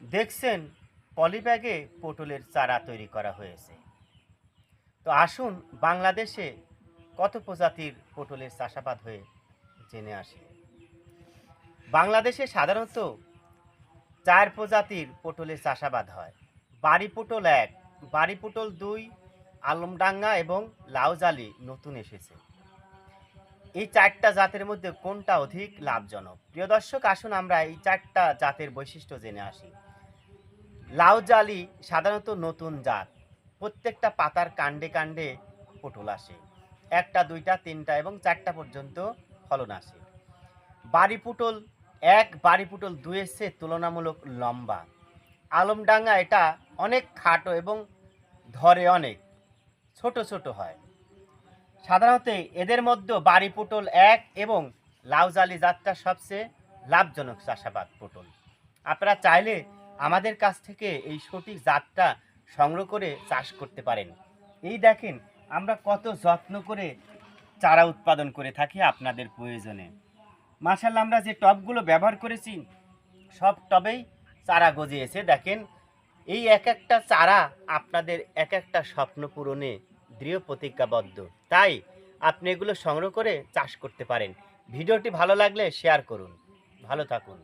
দেখছেন পলিব্যাগে পটলের চারা তৈরি করা হয়েছে। তো আসুন বাংলাদেশে কত প্রজাতির পটলের চাষাবাদ হয়ে জেনে আসি। বাংলাদেশে সাধারণত চার প্রজাতির পটলের চাষাবাদ হয়। বাড়ি পটল এক বাড়ি পটল দুই, আলমডাঙ্গা এবং লাউজালি নতুন এসেছে। এই চারটা জাতের মধ্যে কোনটা অধিক লাভজনক? প্রিয় দর্শক, আসুন আমরা এই চারটা জাতের বৈশিষ্ট্য জেনে আসি। লাউ লাউজালি সাধারণত নতুন জাত। প্রত্যেকটা পাতার কাণ্ডে কাণ্ডে পটল আসে। একটা, দুইটা, তিনটা এবং চারটা পর্যন্ত ফলন আসে। বাড়ি পুটল, এক বাড়ি পুটল দুইয়ের চেয়ে তুলনামূলক লম্বা। আলমডাঙ্গা এটা অনেক খাটো এবং ধরে অনেক। ছোট ছোট হয়। সাধারণত এদের মধ্যে বাড়ি পটল এক এবং লাউজালি জাতটা সবচেয়ে লাভজনক চাষাবাদ পটল। আপনারা চাইলে আমাদের কাছ থেকে এই সঠিক জাতটা সংগ্রহ করে চাষ করতে পারেন। এই দেখেন, আমরা কত যত্ন করে চারা উৎপাদন করে থাকি আপনাদের প্রয়োজনে। মার্শাল্লাহ আমরা যে টবগুলো ব্যবহার করেছি, সব টবেই চারা গজিয়েছে। দেখেন, এই এক একটা চারা আপনাদের এক একটা স্বপ্ন পূরণে দৃঢ় প্রতিজ্ঞাবদ্ধ। তাই আপনি এগুলো সংগ্রহ করে চাষ করতে পারেন। ভিডিওটি ভালো লাগলে শেয়ার করুন। ভালো থাকুন।